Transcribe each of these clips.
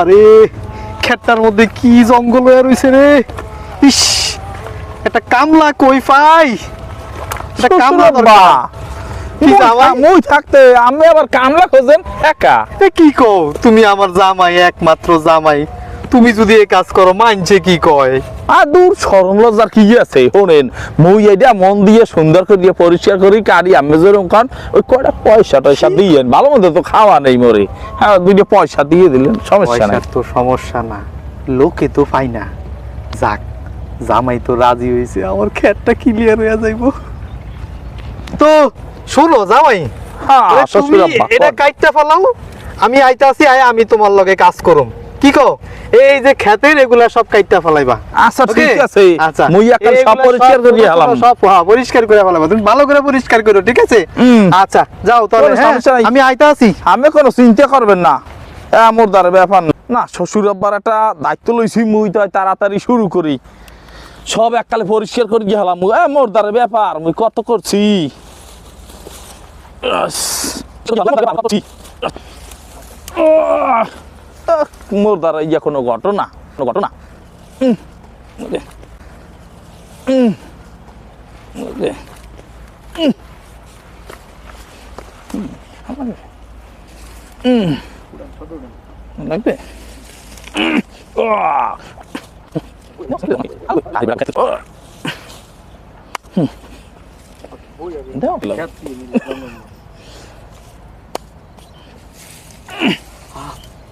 আরে খেটটার মধ্যে কি জঙ্গল হয়ে রয়েছে রে? ইস একটা কামলা কই পাই? একটা কামলা দরকার। কি জামাই? মুই থাকতে আমি আবার কামলা খোঁজেন একা? এ কি কো তুমি আমার জামাই একমাত্র জামাই। তুমি যদি এই কাজ করো মানছে কি কয়? আর দূর সরম লজ্জার কি আছে? শোনেন মুই এটা মন দিয়ে সুন্দর করে দিয়ে পরিষ্কার করি কারি আমি যেরকম ওই কয়টা পয়সা টয়সা দিয়েন? ভালো মতো তো খাওয়া নেই মরে। হ্যাঁ দুইটা পয়সা দিয়ে দিলেন সমস্যা নাই। তো সমস্যা না। লোকে তো পাই না। যাক জামাই তো রাজি হয়েছে আমার খেতটা ক্লিয়ার হয়ে যাইব। তো শোনো জামাই হ্যাঁ এটা কাইটটা ফেলাও আমি আইতাছি আয় আমি তোমার লগে কাজ করুম। কি কো এই যে খেতের এগুলা সব কাইটটা ফেলাইবা। আচ্ছা ঠিক আছে। আচ্ছা। মুই সব পরিষ্কার করে হলাম। সব হ্যাঁ পরিষ্কার করে ফেলাবা তুমি ভালো করে পরিষ্কার করো ঠিক আছে? আচ্ছা যাও তাহলে হ্যাঁ। আমি আইতা আছি আমি কোনো চিন্তা করবেন না। এ মোর দ্বারা ব্যাপার না। না শ্বশুর আব্বার একটা দায়িত্ব লইছি মুই তো তাড়াতাড়ি শুরু করি। সব এককালে পরিষ্কার করে গিয়ে হলাম। এ মোর দ্বারা ব্যাপার মুই কত করছি? আহ, মোর দ্বারা ইয়া কোনো ঘটনা কোনো ঘটনা। উম, ওকে।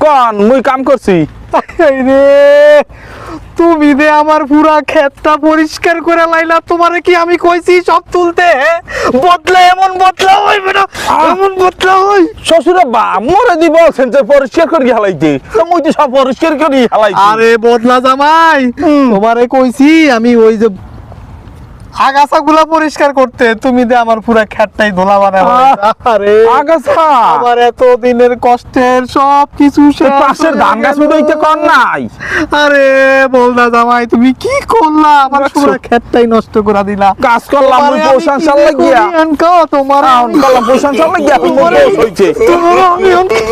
কন মুই কাম করছি। রে তুমি দে আমার পুরা ক্ষেতটা পরিষ্কার করে লাইলা তোমারে কি আমি কইছি সব তুলতে? হ্যাঁ? বদলা এমন বদলা হইবে না এমন বদলা হই শ্বশুর আব্বা মরে দি বলছেন যে পরিষ্কার করি হালাইতে। মুই তো সব পরিষ্কার করি হালাইছি। আরে বদলা জামাই তোমারে কইছি আমি ওই যে আগাছা গুলা পরিষ্কার করতে তুমি দে আমার পুরা খ্যাটটাই ধোলা বানা আরে আগাছা! আমার এত দিনের কষ্টের সব কিছু সে পাশের ধান গাছ উঠাইতে কর নাই। আরে বলদা জামাই তুমি কি করলা? আমার? পুরো ক্ষেতটাই নষ্ট করে দিলা। কাজ করলাম আমি প্রশংসা কি লাগিয়া। আনকা, তোমার কাজ করলাম প্রশংসা লাগিয়া তুমি হইছে আনকা-